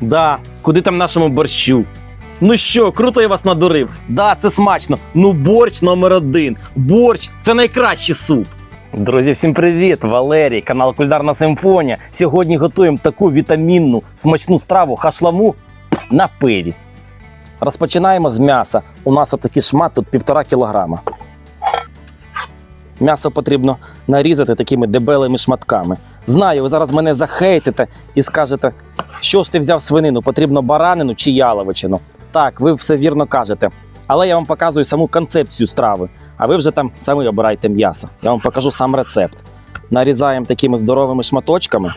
Да, куди там нашому борщу? Ну що, круто я вас надурив. Да, це смачно. Ну, борщ номер один. Борщ це найкращий суп. Друзі, всім привіт! Валерій, канал Кульдарна Симфонія. Сьогодні готуємо таку вітамінну смачну страву хашламу на пиві. Розпочинаємо з м'яса. У нас отакий шмат тут півтора кілограма. М'ясо потрібно нарізати такими дебелими шматками. Знаю, ви зараз мене захейтите і скажете, що ж ти взяв свинину, потрібно баранину чи яловичину. Так, ви все вірно кажете. Але я вам показую саму концепцію страви, а ви вже там самі обирайте м'ясо. Я вам покажу сам рецепт. Нарізаємо такими здоровими шматочками.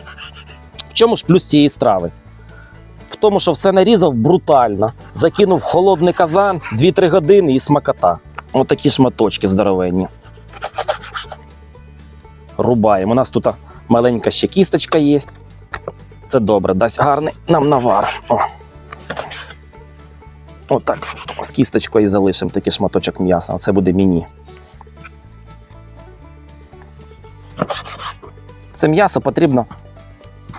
В чому ж плюс цієї страви? В тому, що все нарізав брутально. Закинув холодний казан 2-3 години і смакота. Отакі шматочки здоровенні. Рубаємо. У нас тут маленька ще кісточка є. Це добре, дасть гарний нам навар. О. Отак. З кісточкою залишимо такий шматочок м'яса. Оце буде міні. Це м'ясо потрібно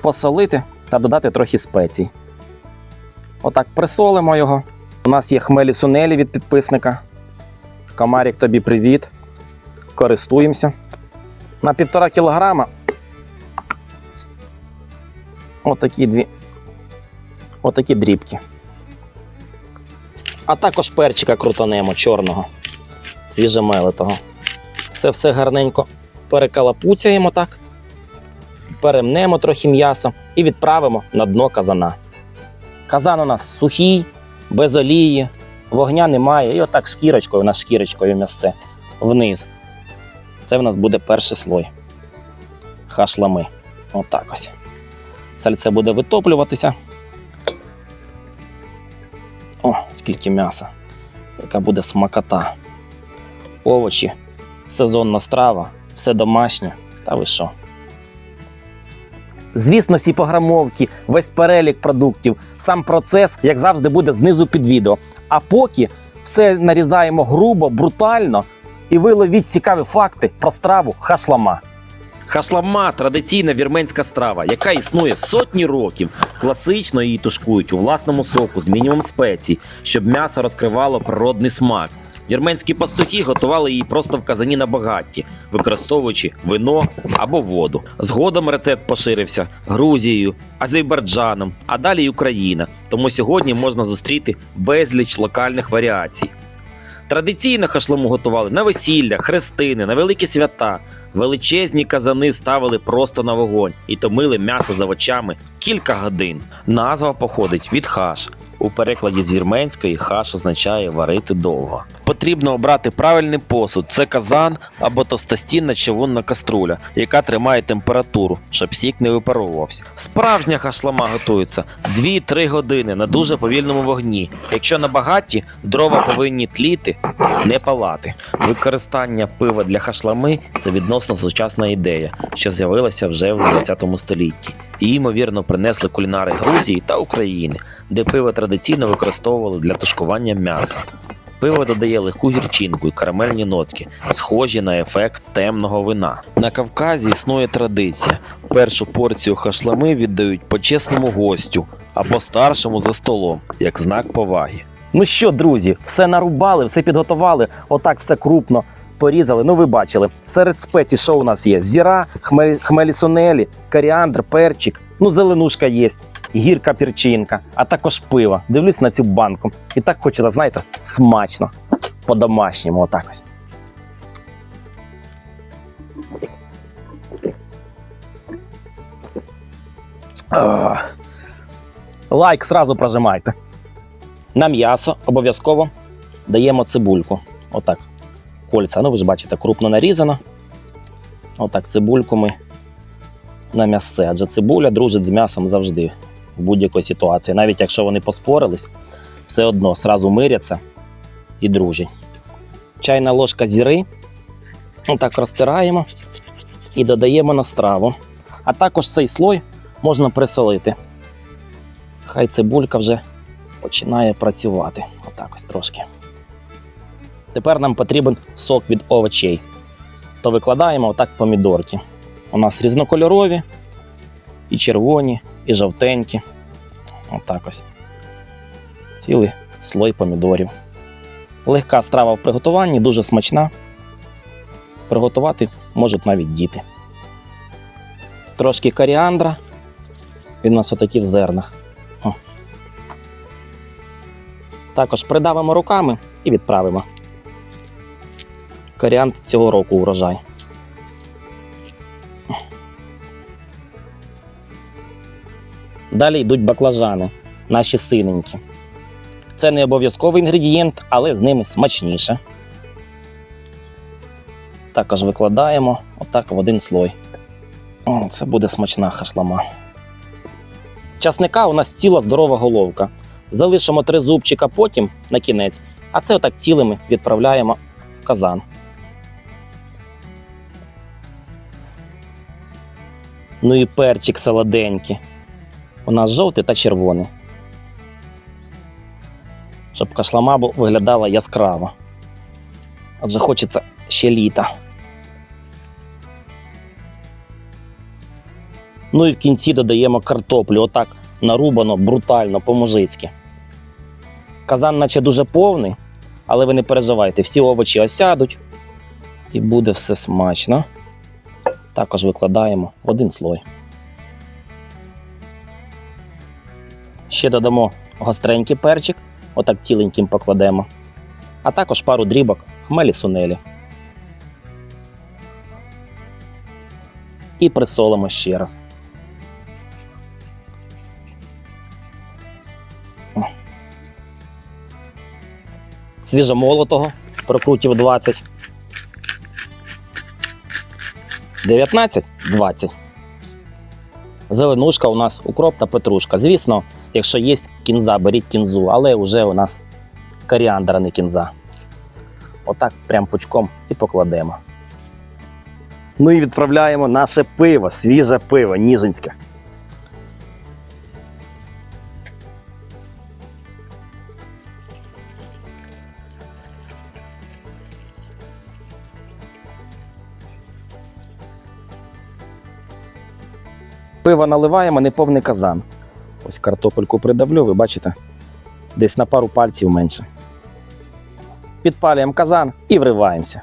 посолити та додати трохи спецій. Отак присолимо його. У нас є хмелі сунелі від підписника. Комарік, тобі привіт. Користуємося. На півтора кілограма. Отакі дві. Отакі дрібки. А також перчика крутанемо чорного, свіжемелитого. Це все гарненько перекалапуцяємо так. Перемнемо трохи м'яса і відправимо на дно казана. Казан у нас сухий, без олії, вогня немає. І отак шкірочкою, у нас шкірочкою м'ясце вниз. Це в нас буде перший слой. Хашлами. Отак ось. Сальце буде витоплюватися. О, скільки м'яса. Яка буде смакота. Овочі, сезонна страва, все домашнє. Та ви що? Звісно, всі пограмовки, весь перелік продуктів, сам процес, як завжди, буде знизу під відео. А поки все нарізаємо грубо, брутально, і ви ловіть цікаві факти про страву хашлама. Хашлама традиційна вірменська страва, яка існує сотні років. Класично її тушкують у власному соку з мінімум спецій, щоб м'ясо розкривало природний смак. Вірменські пастухи готували її просто в казані на багатті, використовуючи вино або воду. Згодом рецепт поширився Грузією, Азербайджаном, а далі й Україна. Тому сьогодні можна зустріти безліч локальних варіацій. Традиційно хашлому готували на весілля, хрестини, на великі свята. Величезні казани ставили просто на вогонь і томили м'ясо за овочами кілька годин. Назва походить від хаш. У перекладі з вірменської хаш означає варити довго. Потрібно обрати правильний посуд. Це казан або товстостінна чавунна каструля, яка тримає температуру, щоб сік не випаровувався. Справжня хашлама готується 2-3 години на дуже повільному вогні. Якщо на багаті, дрова повинні тліти, не палати. Використання пива для хашлами це відносно сучасна ідея, що з'явилася вже в 20 столітті. І, ймовірно, принесли кулінари Грузії та України, де пиво традиційно використовували для тушкування м'яса. Пиво додає легку гірчинку і карамельні нотки, схожі на ефект темного вина. На Кавказі існує традиція: першу порцію хашлами віддають почесному гостю або старшому за столом, як знак поваги. Ну що, друзі, все нарубали, все підготували, отак все крупно порізали. Ну, ви бачили. Серед спецій, що у нас є? Зіра, хмелі, хмелі сунелі, коріандр, перчик, ну, зеленушка є, гірка перчинка, а також пиво. Дивлюсь на цю банку. І так хочеться, знаєте, смачно. По-домашньому, отак ось. Лайк сразу прожимайте. На м'ясо обов'язково даємо цибульку. Отак. Кольця. Ну, ви ж бачите, крупно нарізано. Отак, цибульку ми на м'ясце. Адже цибуля дружить з м'ясом завжди, в будь-якій ситуації. Навіть якщо вони поспорились, все одно сразу миряться і дружать. Чайна ложка зіри. Отак розтираємо і додаємо на страву. А також цей слой можна присолити. Хай цибулька вже починає працювати. Отак ось трошки. Тепер нам потрібен сок від овочей. То викладаємо отак помідорки. У нас різнокольорові, і червоні, і жовтенькі. Отак ось. Цілий слой помідорів. Легка страва в приготуванні, дуже смачна. Приготувати можуть навіть діти. Трошки коріандра. Він у нас отакий в зернах. О. Також придавимо руками і відправимо. Коріандр цього року урожай. Далі йдуть баклажани, наші синенькі. Це не обов'язковий інгредієнт, але з ними смачніше. Також викладаємо отак в один слой. О, це буде смачна хашлама. Часника у нас ціла здорова головка. Залишимо три зубчика потім на кінець, а це отак цілими відправляємо в казан. Ну і перчик солоденький. У нас жовтий та червоний. Щоб кашлама виглядала яскраво. Адже хочеться ще літа. Ну і в кінці додаємо картоплю, отак нарубано, брутально, по-мужицьки. Казан, наче дуже повний, але ви не переживайте, всі овочі осядуть і буде все смачно. Також викладаємо в один слой. Ще додамо гостренький перчик, отак ціленьким покладемо. А також пару дрібок хмелі сунелі. І присолимо ще раз. Свіжомолотого прокрутів 20. 19, 20. Зеленушка у нас укроп та петрушка. Звісно, якщо є кінза, беріть кінзу, але вже у нас коріандр, а не кінза. Отак прям пучком і покладемо. Ну і відправляємо наше пиво, свіже пиво, ніжинське. Пиво наливаємо неповний казан. Ось картопельку придавлю, ви бачите, десь на пару пальців менше. Підпалюємо казан і вриваємося.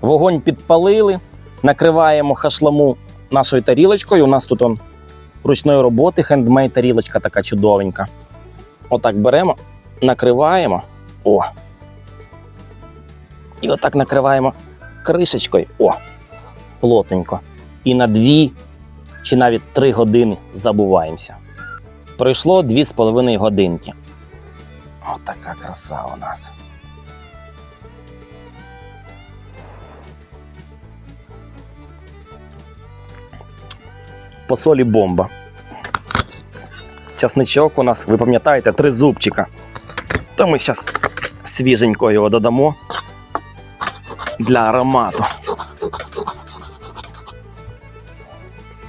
Вогонь підпалили, накриваємо хашламу нашою тарілочкою. У нас тут он ручної роботи, хендмейд тарілочка така чудовенька. Отак беремо, накриваємо. О. І отак накриваємо кришечкою. О! Плотненько. І на дві чи навіть три години забуваємося. Пройшло дві з половиною годинки. Отака краса у нас. По солі бомба. Часничок у нас, ви пам'ятаєте, три зубчика. То ми зараз свіженько його додамо для аромату.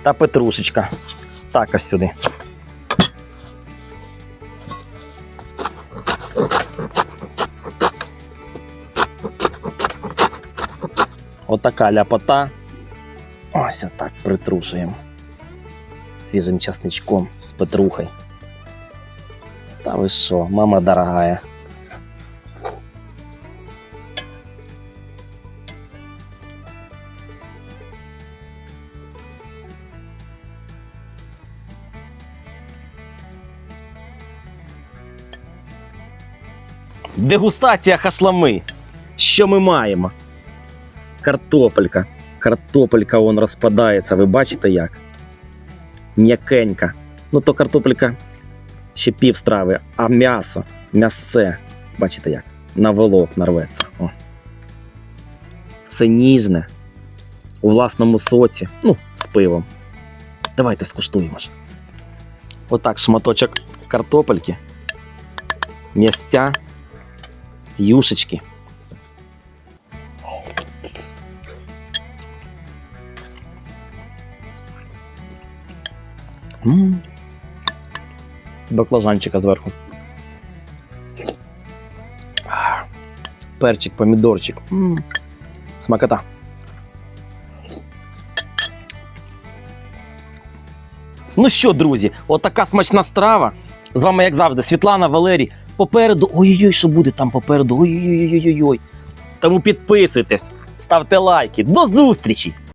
Та петрушечка. Також сюди. Отака ляпота. Ось отак притрушуємо. Свіжим часничком з петрухою. Та ви що, мама дорогая. Дегустація хашлами. Що ми маємо? Картопелька. Картопелька вон розпадається, ви бачите як? М'якенька. Ну то картопелька ще пів страви, а м'ясо, м'ясце. Бачите як? На волок нарветься. О. Все ніжне. У власному соці. Ну, з пивом. Давайте скуштуємо ж. Отак шматочок картопельки. М'ястя юшечки. М. Баклажанчика зверху. Перчик, помідорчик. М. Смакота. Ну що, друзі, отака смачна страва. З вами, як завжди, Світлана Валерій. Попереду. Ой-ой-ой, що буде там попереду? Ой-ой-ой-ой-ой. Тому підписуйтесь, ставте лайки. До зустрічі!